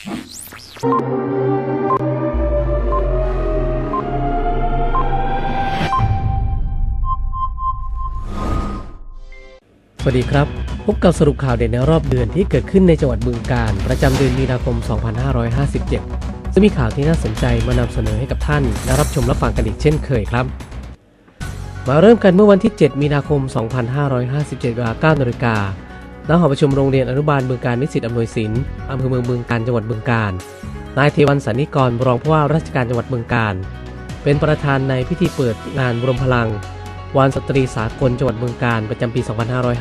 สวัสดีครับ พบกับสรุปข่าวเด่นในรอบเดือนที่เกิดขึ้นในจังหวัดบึงกาฬประจำเดือนมีนาคม 2557 จะมีข่าวที่น่าสนใจมานำเสนอให้กับท่านและรับชมรับฟังกันอีกเช่นเคยครับ มาเริ่มกันเมื่อวันที่ 7 มีนาคม 2557เวลา9นาฬิกา ณหอประชุมโรงเรียนอนุบาลบึงการนิสิตอำนวยสินอำเภอเมืองบึงกาฬจังหวัดบึงกาฬนายเทวันสันนิกรรองผู้ว่าราชการจังหวัดบึงกาฬเป็นประธานในพิธีเปิดงานรวมพลัง วันสตรีสากลจังหวัดบึงกาฬประจำปี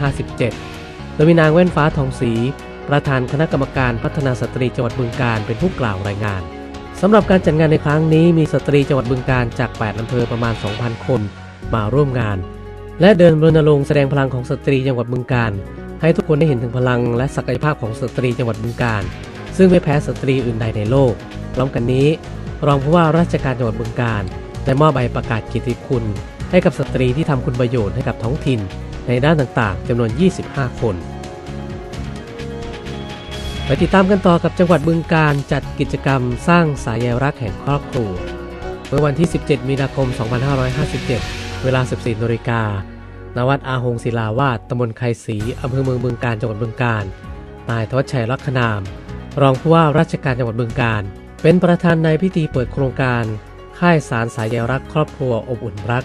2557 โดยมีนางแว่นฟ้าทองศรีประธานคณะกรรมการพัฒนาสตรีจังหวัดบึงกาฬเป็นผู้กล่าวรายงานสำหรับการจัดงานในครั้งนี้มีสตรีจังหวัดบึงกาฬจาก 8อำเภอประมาณ 2,000 คนมาร่วมงาน และเดินรณรงค์แสดงพลังของสตรีจังหวัดบึงกาฬ ให้ทุกคนได้เห็นถึงพลังและศักยภาพของสตรีจังหวัดบึงกาฬซึ่งไม่แพ้สตรีอื่นใดในโลก พร้อมกันนี้ รองผู้ว่าราชการจังหวัดบึงกาฬได้มอบใบประกาศเกียรติคุณ ให้กับสตรีที่ทำคุณประโยชน์ให้กับท้องถิ่น ในด้านต่างๆจำนวน 25 คนไปติดตามกันต่อกับจังหวัดบึงการจัดกิจกรรมสร้างสายใยรักแห่งครอบครัวเมื่อวันที่ 17 มีนาคม 2557 เวลา 14นาฬิกา ณวัดอาหงศิลาวาสตำบลไคศรีอำเภอเมืองบึงการจังหวัดบึงการ นายทวัชชัยลักษณาม รองผู้ว่าราชการจังหวัดบึงการ เป็นประธานในพิธีเปิดโครงการ ค่ายสารสายใยรักครอบครัวอบอุ่นรัก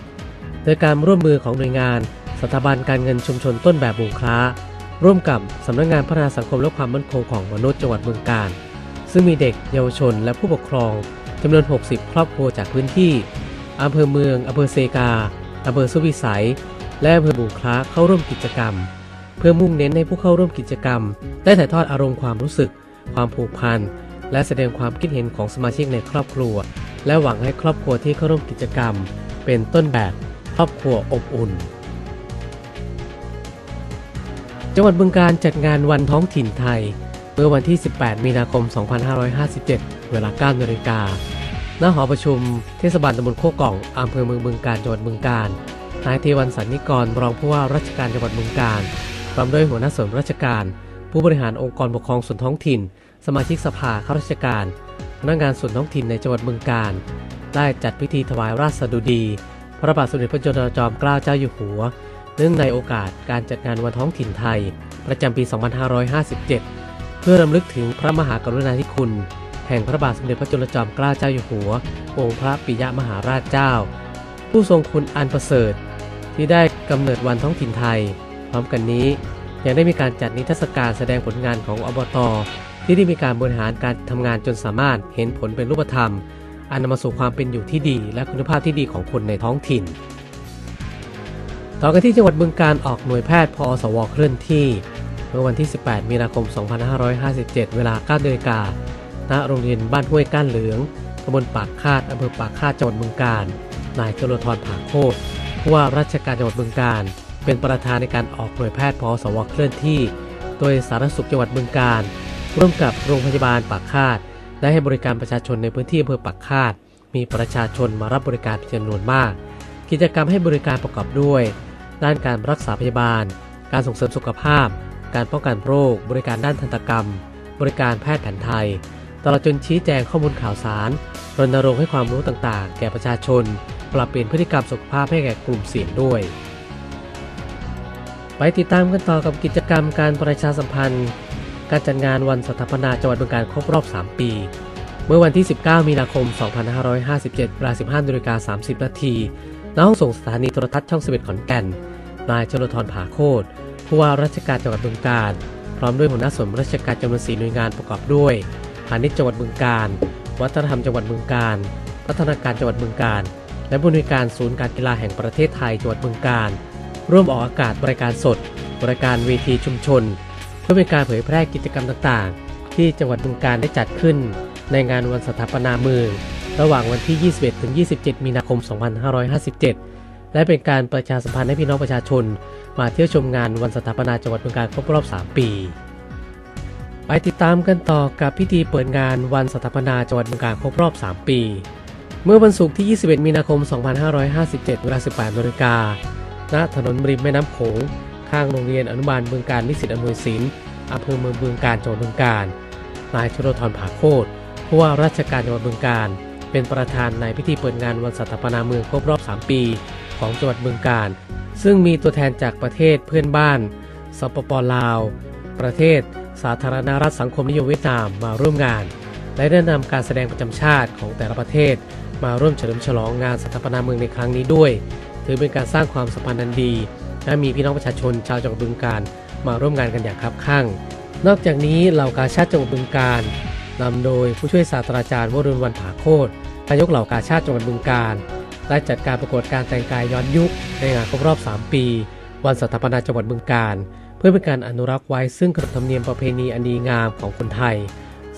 โดยการร่วมมือของหน่วยงาน สถาบันการเงินชุมชนต้นแบบบุงคล้า ร่วมกับสำนักงงานพัฒนาสังคมและความมั่นคงของมนุษย์จังหวัดบึงกาฬซึ่งมีเด็กเยาวชนและผู้ปกครองจำนวน 60 ครอบครัวจากพื้นที่อำเภอเมืองอำเภอเซกาอำเภอสุวิสัย และอำเภอบุคลาเข้าร่วมกิจกรรม เพื่อมุ่งเน้นให้ผู้เข้าร่วมกิจกรรม ได้ถ่ายทอดอารมณ์ความรู้สึก ความผูกพันและแสดงความคิดเห็นของสมาชิกในครอบครัว และหวังให้ครอบครัวที่เข้าร่วมกิจกรรม เป็นต้นแบบครอบครัวอบอุ่น จังหวัดบึงการจัดงานวันท้องถิ่นไทย เมื่อวันที่ 18 มีนาคม 2557 เวลา 9 นาฬิกา ณ หอประชุมเทศบาลตำบลโคกล่องอำเภอเมืองบึงการจังหวัดบึงการ นายเทวันสันนิกรรองผู้ว่าราชการจังหวัดบึงการพร้อมด้วยหัวหน้าส่วนราชการ ผู้บริหารองค์กรปกครองส่วนท้องถิ่น สมาชิกสภาข้าราชการพนักงานส่วนท้องถิ่นในจังหวัดบึงการได้จัดพิธีถวายราชสดุดี พระบาทสมเด็จพระจุลจอมเกล้าเจ้าอยู่หัว เนื่องในโอกาสการจัดงานวันท้องถิ่นไทย ประจำปี 2557 เพื่อรำลึกถึงพระมหากรุณาธิคุณ แห่งพระบาทสมเด็จพระจุลจอมเกล้าเจ้าอยู่หัว องค์พระปิยมหาราชเจ้า ผู้ทรงคุณอันประเสริฐ ที่ได้กำเนิดวันท้องถิ่นไทย พร้อมกันนี้ ยังได้มีการจัดนิทรรศการแสดงผลงานของอบต ที่ได้มีการบริหารการทำงานจนสามารถเห็นผลเป็นรูปธรรม อันนำมาสู่ความเป็นอยู่ที่ดี และคุณภาพที่ดีของคนในท้องถิ่น ต่อกันที่จังหวัดบึงการออกหน่วยแพทย์พอสวเคลื่อนที่เมื่อวันที่ 18 มีนาคม 2557 เวลา9นาฬิกาณโรงเรียนบ้านห้วยก้านเหลืองตำบลปากคาดอำเภอปากคาดจังหวัดบึงการ นายจรทรผาโคตผู้ว่าราชการจังหวัดบึงการ เป็นประธานในการออกหน่วยแพทย์พอสวเคลื่อนที่ โดยสาธารณสุขจังหวัดบึงการ ร่วมกับโรงพยาบาลปากคาด ได้ให้บริการประชาชนในพื้นที่อำเภอปากคาด มีประชาชนมารับบริการเป็นจำนวนมาก กิจกรรมให้บริการประกอบด้วย ด้านการรักษาพยาบาล การส่งเสริมสุขภาพ การป้องกันโรค บริการด้านทันตกรรม บริการแพทย์แผนไทยตลอดจนชี้แจงข้อมูลข่าวสารรณรงค์ให้ความรู้ต่างๆ แก่ประชาชน ปรับเปลี่ยนพฤติกรรมสุขภาพให้แก่กลุ่มเสี่ยงด้วย ไปติดตามกันต่อกับกิจกรรมการประชาสัมพันธ์ การจัดงานวันสถาปนาจังหวัดบึงการครบรอบ 3 ปี เมื่อวันที่ 19 มีนาคม 2557เวลา15นาฬิกา30 นาทีณห้องส่งสถานีโทรทัศน์ช่อง11ขอนแก่น นายชลทรผาโคตรผู้ว่าราชการจังหวัดบึงการ พร้อมด้วยหัวหน้าส่วนราชการจำนวน4หน่วยงานประกอบด้วยพาณิชย์จังหวัดบึงการ วัฒนธรรมจังหวัดบึงการ พัฒนาการจังหวัดบึงการ และผู้อำนวยการศูนย์การกีฬาแห่งประเทศไทยจังหวัดบึงการร่วมออกอากาศบริการสดบริการเวทีชุมชน เพื่อเป็นการเผยแพร่กิจกรรมต่างๆ ที่จังหวัดบึงการได้จัดขึ้น ในงานวันสถาปนาเมืองระหว่างวันที่ 21ถึง27 มีนาคม 2557 และเป็นการประชาสัมพันธ์ให้พี่น้องประชาชน มาเที่ยวชมงานวันสถาปนาจังหวัดบึงการครบรอบ 3 ปี ไปติดตามกันต่อกับพิธีเปิดงานวันสถาปนาจังหวัดบึงการครบรอบ 3 ปี เมื่อวันศุกร์ที่ 21 มีนาคม 2557 เวลา 18นาฬิกาณถนนริมแม่น้ำโขง ข้างโรงเรียนอนุบาลบึงการนิสิตอำนวยศิลป์อำเภอเมืองบึงการจังหวัดบึงการ นายชโรธรผาโคตรผู้ว่าราชการจังหวัดบึงกาฬเป็นประธานในพิธีเปิดงานวันสถาปนาเมืองครบรอบ 3 ปี ของจังหวัดบึงกาฬซึ่งมีตัวแทนจากประเทศเพื่อนบ้าน สปปลาว ประเทศ สาธารณรัฐสังคมนิยมเวียดนามมาร่วมงาน และได้นำการแสดงประจำชาติของแต่ละประเทศ มาร่วมเฉลิมฉลองงานสถาปนาเมืองในครั้งนี้ด้วย ถือเป็นการสร้างความสัมพันธ์อันดี และมีพี่น้องประชาชนชาวจังหวัดบึงกาฬมาร่วมงานกันอย่างคับคั่ง นอกจากนี้เหล่ากาชาติจังหวัดบึงกาฬนำโดยผู้ช่วยศาสตราจารย์วรุณวันผาโคตรนายกเหล่ากาชาติจังหวัดบึงกาฬได้จัดการประกวดการแต่งกายย้อนยุคในงานครบรอบ 3 ปี วันสถาปนาจังหวัดบึงกาฬเพื่อเป็นการอนุรักษ์ไว้ซึ่งขนบธรรมเนียมประเพณีอันดีงามของคนไทย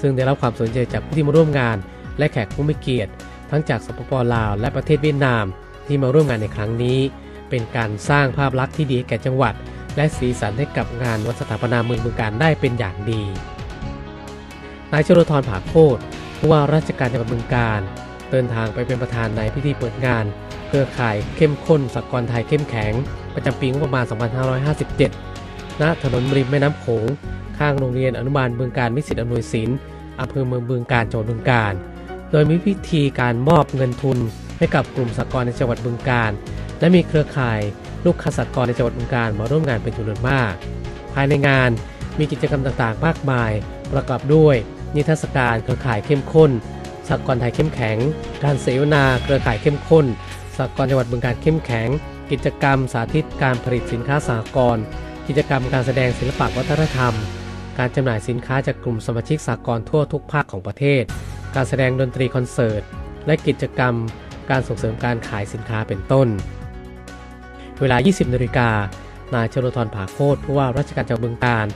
ซึ่งได้รับความสนใจจากผู้ที่มาร่วมงาน และแขกผู้มีเกียรติ ทั้งจากสปปลาวและประเทศเวียดนามที่มาร่วมงานในครั้งนี้ เป็นการสร้างภาพลักษณ์ที่ดีแก่จังหวัด และสีสันให้กับงานวันสถาปนาเมืองบึงการได้เป็นอย่างดีนายชโรธรผาโคตผู้ว่าราชการจังหวัดบึงการเดินทางไปเป็นประธานในพิธีเปิดงานเครือข่ายเข้มข้นสกลไทยเข้มแข็ง ประจำปีงบประมาณ 2557 ณ ถนนริมแม่น้ำโขง ข้างโรงเรียนอนุบาลบึงการมิสิทธิอำนวยสินอำเภอเมืองบึงการจังหวัดบึงการ โดยมีพิธีการมอบเงินทุนให้กับกลุ่มสหกรณ์ในจังหวัดบึงการ และมีเครือข่ายลูกค้าสหกรณ์ในจังหวัดบึงการมาร่วมงานเป็นจำนวนมาก ภายในงานมีกิจกรรมต่างๆ มากมาย ประกอบด้วย นิทรรศการเครือข่ายเข้มข้นสหกรณ์ไทยเข้มแข็ง การเสวนาเครือข่ายเข้มข้นสหกรณ์จังหวัดบึงการเข้มแข็ง กิจกรรมสาธิตการผลิตสินค้าสหกรณ์กิจกรรมการแสดงศิลปะวัฒนธรรม การจำหน่ายสินค้าจากกลุ่มสมาชิกสากลทั่วทุกภาคของประเทศ การแสดงดนตรีคอนเสิร์ต และกิจกรรม การส่งเสริมการขายสินค้าเป็นต้น เวลา 20นาฬิกานายชโลธรผาโคตรผู้ว่าราชการจังหวัดบึงกาฬ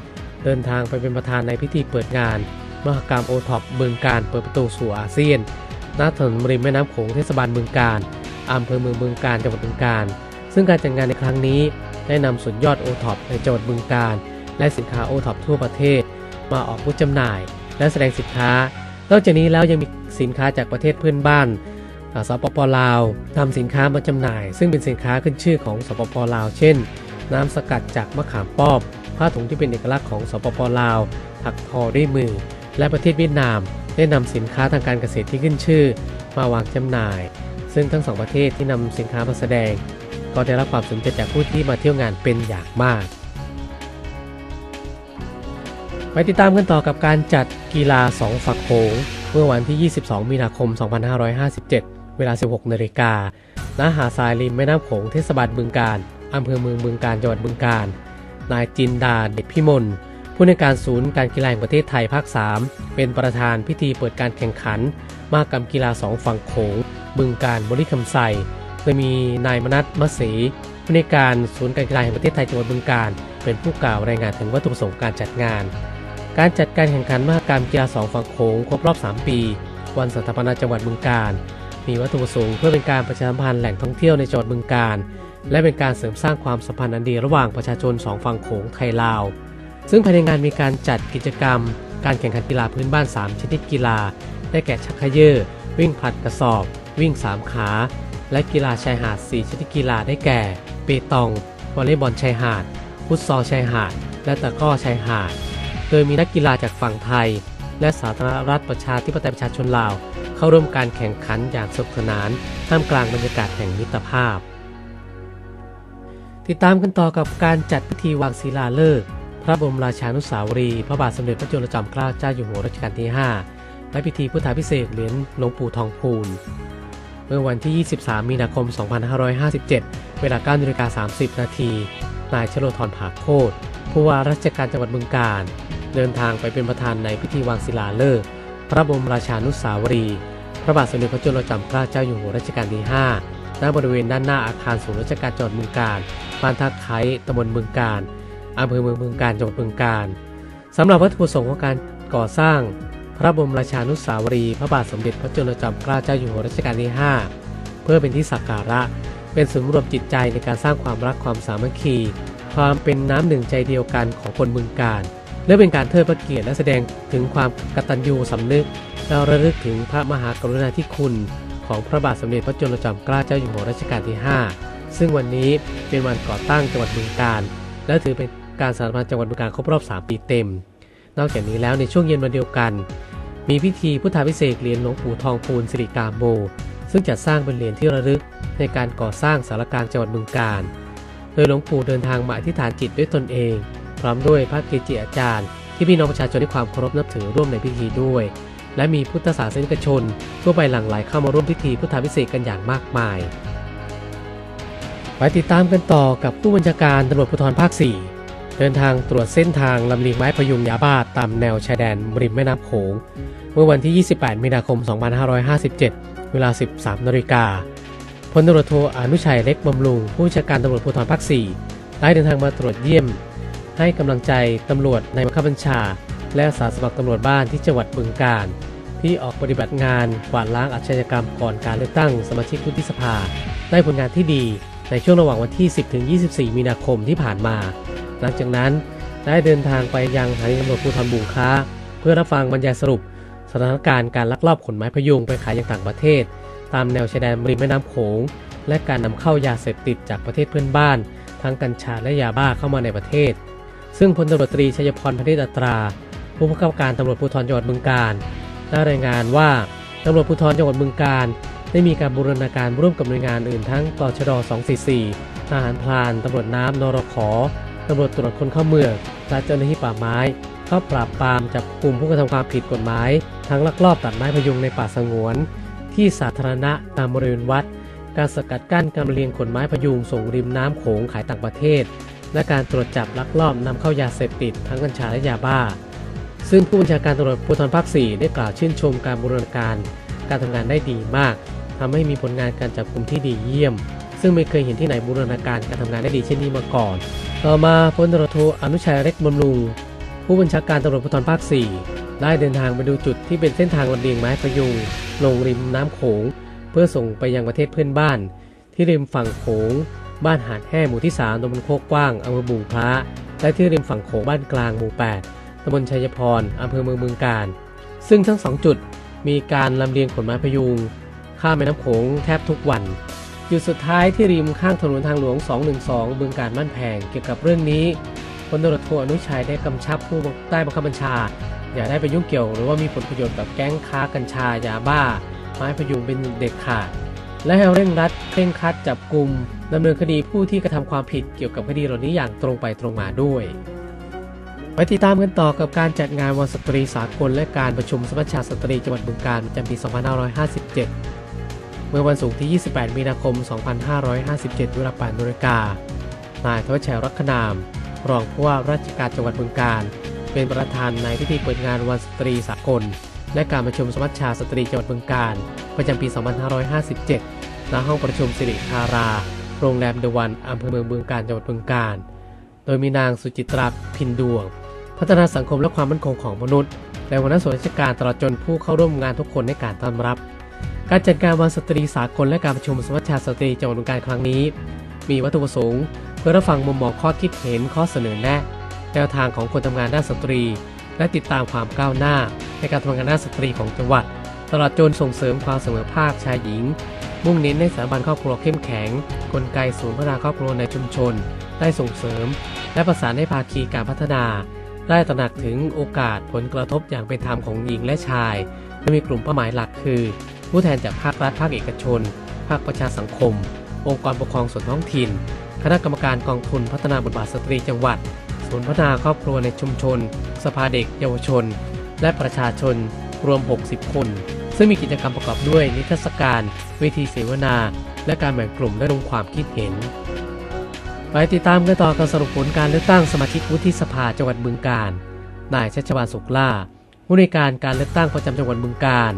เดินทางไปเป็นประธานในพิธีเปิดงาน มหกรรมโอท็อปบึงการเปิดประตูสู่อาเซียนณถนนริมแม่น้ำโขงเทศบาลบึงการอำเภอเมืองบึงการจังหวัดบึงการซึ่งการจัดงานในครั้งนี้ ได้นำสุดยอดโอท็อปในจังหวัดบึงการและสินค้าโอท็อปทั่วประเทศ มาออกบูธจำหน่าย และแสดงสินค้า นอกจากนี้แล้วยังมีสินค้าจากประเทศเพื่อนบ้านอ่าสปปลาวทำสินค้ามาจำหน่าย ซึ่งเป็นสินค้าขึ้นชื่อของสปปลาว เช่น น้ำสกัดจากมะขามป้อมผ้าถุงที่เป็นเอกลักษณ์ของสปปลาว ถักทอด้วยมือ และประเทศเวียดนาม ได้นำสินค้าทางการเกษตรที่ขึ้นชื่อ มาวางจำหน่าย ซึ่งทั้งสองประเทศที่นำสินค้ามาแสดง ก็ได้รับความสนใจจากผู้ที่มาเที่ยวงานเป็นอย่างมาก ไปติดตามกันต่อกับการจัดกีฬาสองฝักโขงเมื่อวันที่ 22 มีนาคม 2557 เวลา 16นาฬิกาณหาดทรายริมแม่น้ำโขงเทศบาลบึงการอำเภอเมืองบึงการจังหวัดบึงการ นายจินดาเด็ดพิมลผู้ในการศูนย์การกีฬาแห่งประเทศไทยภาค 3 เป็นประธานพิธีเปิดการแข่งขันมหกรรมกีฬาสองฝั่งโขงบึงการบริคำไซโดยมีนายมนัทมะศรีผู้ในการศูนย์การกีฬาแห่งประเทศไทยจังหวัดบึงการ เป็นผู้กล่าวรายงานถึงวัตถุประสงค์การจัดงาน การจัดการแข่งขันมหกรรมกีฬาสองฝั่งโขงครบรอบ 3 ปี วันสถาปนาจังหวัดบึงการ มีวัตถุประสงค์เพื่อเป็นการประชาสัมพันธ์แหล่งท่องเที่ยวในจังหวัดบึงการ และเป็นการเสริมสร้างความสัมพันธ์อันดีระหว่างประชาชนสองฝั่งโขงไทยลาว ซึ่งภายในงานมีการจัดกิจกรรม การแข่งขันกีฬาพื้นบ้าน 3 ชนิดกีฬา ได้แก่ชักเขย่อวิ่งผลัดกระสอบ วิ่ง 3 ขา และกีฬาชายหาด 4 ชนิดกีฬาได้แก่ เปตองวอลเลย์บอลชายหาดฟุตซอลชายหาด และตะกร้อชายหาด โดยมีนักกีฬาจากฝั่งไทย และสาธารณรัฐประชาธิปไตยประชาชนลาว เข้าร่วมการแข่งขันอย่างสนุกสนาน ท่ามกลางบรรยากาศแห่งมิตรภาพ ติดตามกันต่อกับการจัดพิธีวางศิลาฤกษ์พระบรมราชานุสาวรีย์พระบาทสมเด็จพระจุลจอมเกล้าเจ้าอยู่หัวรัชกาลที่ 5 และพิธีพุทธาพิเศษเหรียญหลวงปู่ทองพูนเมื่อวันที่ 23 มีนาคม 2557 เวลา9นาฬิกา30 นาทีนายชโลธรผาโคตรผู้ว่าราชการจังหวัดบึงกาฬ เดินทางไปเป็นประธานในพิธีวางศิลาฤกษ์พระบรมราชานุสาวรีย์พระบาทสมเด็จพระจุลจอมเกล้าเจ้าอยู่หัวรัชกาลที่ 5 ณ บริเวณด้านหน้าอาคารศูนย์ราชการจังหวัดบึงกาฬบ้านท่าไคร้ตำบลบึงกาฬอำเภอเมืองบึงกาฬจังหวัดบึงกาฬสำหรับวัตถุประสงค์ของการก่อสร้าง พระบรมราชานุสาวรีย์พระบาทสมเด็จพระจุลจอมเกล้าเจ้าอยู่หัวรัชกาลที่ 5 เพื่อเป็นที่สักการะ เป็นศูนย์รวมจิตใจในการสร้างความรักความสามัคคี ความเป็นน้ำหนึ่งใจเดียวกันของคนบึงการ และเป็นการเทิดพระเกียรติและแสดงถึงความกตัญญูสำนึกและระลึกถึงพระมหากรุณาธิคุณ ของพระบาทสมเด็จพระจุลจอมเกล้าเจ้าอยู่หัวรัชกาลที่ 5 ซึ่งวันนี้เป็นวันก่อตั้งจังหวัดบึงการและถือเป็นการสถาปนาจังหวัดบึงการครบรอบ 3 ปีเต็ม นอกจากนี้แล้วในช่วงเย็นวันเดียวกัน มีพิธีพุทธาพิเศษเหรียญหลวงปู่ทองพูนสิริกาโม ซึ่งจัดสร้างเป็นเหรียญที่ระลึกในการก่อสร้างสารกลางจังหวัดบึงกาฬโดยหลวงปู่เดินทางมาอธิษฐานจิตด้วยตนเอง พร้อมด้วยพระเกจิอาจารย์ ที่พี่น้องประชาชนให้ความเคารพนับถือร่วมในพิธีด้วย และมีพุทธศาสนิกชน ทั่วไปหลั่งไหลเข้ามาร่วมพิธีพุทธาพิเศษกกันอย่างมากมาย ไปติดตามกันต่อกับผู้บัญชาการตำรวจภูธรภาค 4 เดินทางตรวจเส้นทางลำเลียงไม้พยุงยาบ้าตามแนวชายแดนริมแม่น้ำโขงเมื่อวันที่ 28 มีนาคม 2557 เวลา 13นาฬิกาพลตำรวจโทอนุชัยเล็กบำรุง ผู้บัญชาการตำรวจภูธรภาค 4 ได้เดินทางมาตรวจเยี่ยม ให้กำลังใจตำรวจในบังคับบัญชา และอาสาสมัครตำรวจบ้านที่จังหวัดบึงกาฬที่ออกปฏิบัติงานกวาดล้างอาชญากรรมก่อนการเลือกตั้งสมาชิกวุฒิสภา ได้ผลงานที่ดีในช่วงระหว่างวันที่ 10 ถึง 24 มีนาคมที่ผ่านมา หลังจากนั้นได้เดินทางไปยังสถานีตำรวจภูธรบุงค้า เพื่อรับฟังบรรยายสรุป สถานการณ์การลักลอบขนไม้พยุงไปขายยังต่างประเทศ ตามแนวชายแดนริมแม่น้ำโขง และการนำเข้ายาเสพติดจากประเทศเพื่อนบ้าน ทั้งกัญชาและยาบ้าเข้ามาในประเทศ ซึ่งพลตำรวจตรีชัยพรพนิษฐ์อัตรา ผู้บังคับการตำรวจภูธรจังหวัดบึงกาฬได้รายงานว่าตำรวจภูธรจังหวัดบึงกาฬได้มีการบูรณาการร่วมกับหน่วยงานอื่นทั้งตชด 244 ทหารพราน ตำรวจน้ำนรขตำรวจตรวจคนเข้าเมืองและเจ้าหน้าที่ป่าไม้ เข้าปราบปรามจับกลุ่มผู้กระทำความผิดกฎหมาย ทั้งลักลอบตัดไม้พยุงในป่าสงวน ที่สาธารณะตามบริเวณวัด การสกัดกั้นการเรียงขนไม้พยุงส่งริมน้ำโขงขายต่างประเทศ และการตรวจจับลักลอบนำเข้ายาเสพติดทั้งกัญชาและยาบ้า ซึ่งผู้บัญชาการตำรวจภูธรภาค 4 ได้กล่าวชื่นชมการบูรณาการ การทำงานได้ดีมากทำให้มีผลงานการจับกลุ่มที่ดีเยี่ยม ซึ่งไม่เคยเห็นที่ไหนบูรณาการการทำงานได้ดีเช่นนี้มาก่อน ต่อมาพลตำรวจโทอนุชัยเล็กบำรุงผู้บัญชาการตำรวจภูธรภาค 4 ได้เดินทางไปดูจุดที่เป็นเส้นทางลำเลียงไม้พยุงลงริมน้ำโขง เพื่อส่งไปยังประเทศเพื่อนบ้าน ที่ริมฝั่งโขง บ้านหาดแห่หมู่ที่ 3ตำบลโคกกว้างอำเภอบุงพระ และที่ริมฝั่งโขงบ้านกลางหมู่ 8ตำบลชัยพรอำเภอเมืองเมืองการ ซึ่งทั้งสองจุดมีการลำเลียงขนไม้พยุง ข้ามแม่น้ำโขงแทบทุกวันจุดสุดท้ายที่ริมข้างถนนทางหลวง 212บึงการบ้านแพงเกี่ยวกับเรื่องนี้พลตำรวจโทอนุชัยได้กำชับผู้ใต้บังคับบัญชา อย่าได้ไปยุ่งเกี่ยวหรือว่ามีผลประโยชน์กับแก๊งค้ากัญชายาบ้า ไม้พยุงเป็นเด็ดขาด และให้เร่งรัดเคร่งครัดจับกลุ่มดำเนินคดีผู้ที่กระทำความผิดเกี่ยวกับคดีเหล่านี้อย่างตรงไปตรงมาด้วยไปติดตามกันต่อกับการจัดงานวันสตรีสากลและการประชุมสมัชชาสตรีจังหวัดบึงกาฬประจำปี 2557 เมื่อวันศุกร์ที่ 28 มีนาคม 2557 เวลา8นาฬิกา นายทวชชัยรักนาม รองผู้ว่าราชการจังหวัดบึงกาฬเป็นประธานในพิธีเปิดงานวันสตรีสากล และการประชุมสมัชชาสตรีจังหวัดบึงกาฬประจำปี 2557 ณ ห้องประชุมสิริธารา โรงแรมเดอะวันอำเภอเมืองบึงกาฬจังหวัดบึงกาฬ โดยมีนางสุจิตราพินดวง พัฒนาสังคมและความมั่นคงของมนุษย์ และหัวหน้าส่วนราชการตลอดจนผู้เข้าร่วมงานทุกคนในการต้อนรับ การจัดการวันสตรีสากลและการประชุมสมัชชาสตรีจังหวัดบึงกาฬครั้งนี้ มีวัตถุประสงค์เพื่อรับฟังมุมมองข้อคิดเห็นข้อเสนอแนะ แนวทางของคนทำงานด้านสตรี และติดตามความก้าวหน้า ในการทำงานด้านสตรีของจังหวัด ตลอดจนส่งเสริมความเสมอภาคชายหญิง มุ่งเน้นในสถาบันครอบครัวเข้มแข็ง กลไกศูนย์พัฒนาครอบครัวในชุมชน ได้ส่งเสริม และประสานให้ภาคีการพัฒนา ได้ตระหนักถึงโอกาสผลกระทบอย่างเป็นธรรมของหญิงและชายโดยมีกลุ่มเป้าหมายหลักคือ ผู้แทนจากภาครัฐภาคเอกชน ภาคประชาสังคม องค์กรปกครองส่วนท้องถิ่น คณะกรรมการกองทุนพัฒนาบทบาทสตรีจังหวัด ศูนย์พัฒนาครอบครัวในชุมชน สภาเด็กเยาวชน และประชาชนรวม 60 คน ซึ่งมีกิจกรรมประกอบด้วยนิทรรศการเวทีเสวนา และการแบ่งกลุ่มและลงความคิดเห็น ไปติดตามกันต่อการสรุปผลการเลือกตั้งสมาชิกวุฒิสภาจังหวัดบึงกาฬนายชัชวานสุขล่าผู้ในการการเลือกตั้งประจำจังหวัดบึงกาฬ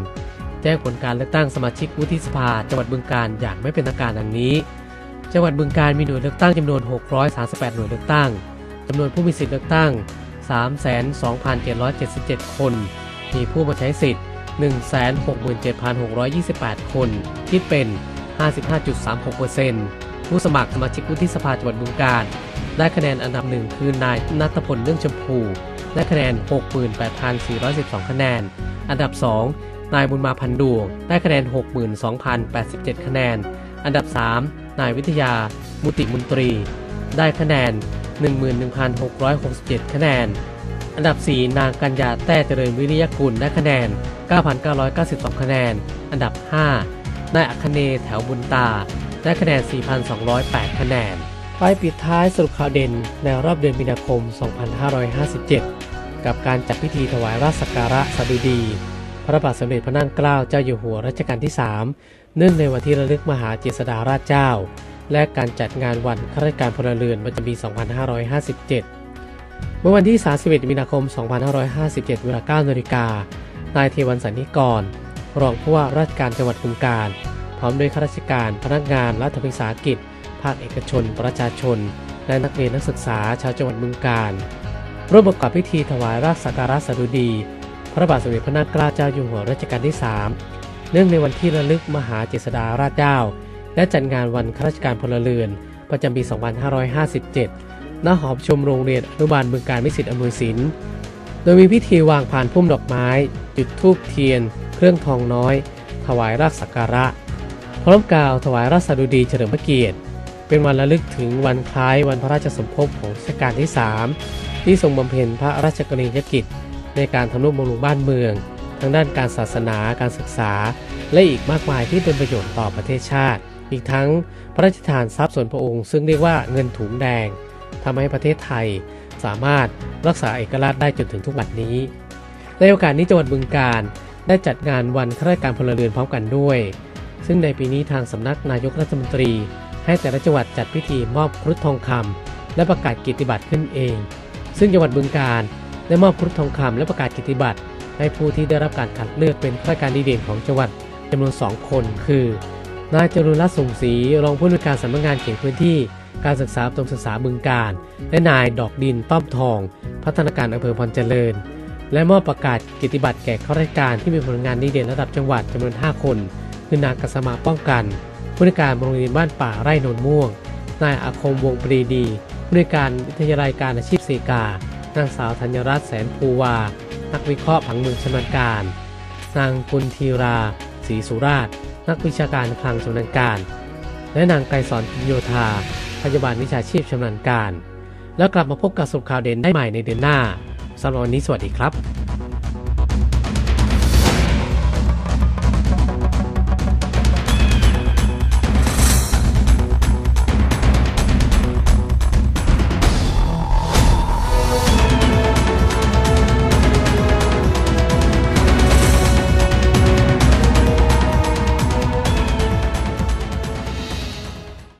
แจ้งผลการเลือกตั้งสมาชิกวุฒิสภาจังหวัดบึงกาฬอย่างไม่เป็นทางการดังนี้ จังหวัดบึงกาฬมีหน่วยเลือกตั้งจำนวน 638 หน่วยเลือกตั้ง จำนวนผู้มีสิทธิเลือกตั้ง 302,777 คน มีผู้มาใช้สิทธิ์ 167,628 คน คิดเป็น 55.36%ผู้สมัครสมาชิกวุฒิสภาจังหวัดบึงกาฬได้คะแนนอันดับหนึ่งคือนายนัทพลเรื่องชมพูได้คะแนน 68,412 คะแนน อันดับ 2 นายบุญมาพันดวง ได้คะแนน 62,087 คะแนน อันดับ 3 นายวิทยา มุติมุนตรี ได้คะแนน 11,667 คะแนน อันดับ 4 นางกัญญาแต้เจริญวิริยกุลได้คะแนน 9,992 คะแนน อันดับ 5 นายอัคเนแถวบุญตา ได้คะแนน 4,208 คะแนน ไปปิดท้ายสรุปข่าวเด่นในรอบเดือนมีนาคม 2557 กับการจัดพิธีถวายราชสักการะสดุดี พระบาทสมเด็จพระนั่งเกล้าเจ้าอยู่หัวรัชกาลที่ 3 เนื่องในวันที่ระลึกมหาเจษฎาราชเจ้า และการจัดงานวันข้าราชการพลเรือนประจำปี 2557 เมื่อวันที่ 31 มีนาคม 2557 เวลา 9 นาฬิกา นายเทวันสันนิกร รองผู้ว่าราชการจังหวัดบึงกาฬพร้อมด้วยข้าราชการ พนักงาน รัฐวิสาหกิจ ภาคเอกชน ประชาชน และนักเรียนนักศึกษา ชาวจังหวัดบึงกาฬร่วมประกอบพิธีถวายราชสักการะสดุดี พระบาทสมเด็จพระนั่งเกล้าเจ้าอยู่หัวรัชกาลที่ 3 เนื่องในวันที่ระลึกมหาเจษฎาราชเจ้า และจัดงานวันข้าราชการพลเรือน ประจำปี 2557 ณ หอประชุมโรงเรียนอนุบาลบึงการวิสิตอำนวยสินโดยมีพิธีวางพานพุ่มดอกไม้ จุดธูปเทียน เครื่องทองน้อย ถวายราชสักการะ พร้อมกล่าวถวายราชดุดีเฉลิมพระเกียรติ เป็นวันระลึกถึงวันคล้ายวันพระราชสมภพของรัชกาลที่ 3 ที่ทรงบำเพ็ญพระราชกรณียกิจ ในการทำนุบำรุงบ้านเมือง ทั้งด้านการศาสนา การศึกษา และอีกมากมายที่เป็นประโยชน์ต่อประเทศชาติ อีกทั้งพระราชทานทรัพย์ส่วนพระองค์ซึ่งเรียกว่าเงินถุงแดงทำให้ประเทศไทยสามารถรักษาเอกราชได้จนถึงทุกวันนี้ ในโอกาสนี้จังหวัดบึงกาฬได้จัดงานวันข้าราชการพลเรือนพร้อมกันด้วย ซึ่งในปีนี้ทางสำนักนายกรัฐมนตรี ให้แต่ละจังหวัดจัดพิธีมอบครุฑทองคำและประกาศกิตติบัตรขึ้นเอง ซึ่งจังหวัดบึงกาฬได้มอบครุฑทองคำและประกาศกิตติบัตรให้ผู้ที่ได้รับการคัดเลือกเป็นข้าราชการดีเด่นของจังหวัดจำนวน 2 คน คือ นายจรุนรัตน์ส่งศรีรองผู้อำนวยการสำนักงานเขตพื้นที่ การศึกษาประถมศึกษาบึงกาฬและนายดอกดินต้อมทอง พัฒนาการอำเภอพรเจริญ และมอบประกาศกิตติบัตรแก่ข้าราชการที่มีผลงานดีเด่นระดับจังหวัดจำนวน 5 คน คือนางกัสมาป้องกันผู้ในวยการโรงเรียนบ้านป่าไร่โนนม่วง นายอาคมวงปรีดีผู้ในวยการวิทยาลัยการอาชีพเสกา นางสาวธัญรัตน์แสนภูวา นักวิเคราะห์ผังเมืองชำนาญการ นางกุลธีราศรีสุราช นักวิชาการคลังชำนาญการ และนางไกรสอนพิโยธา พยาบาลวิชาชีพชำนาญการ แล้วกลับมาพบกับสุขข่าวเด่นได้ใหม่ในเดือนหน้าสำหรับวันนี้สวัสดีครับ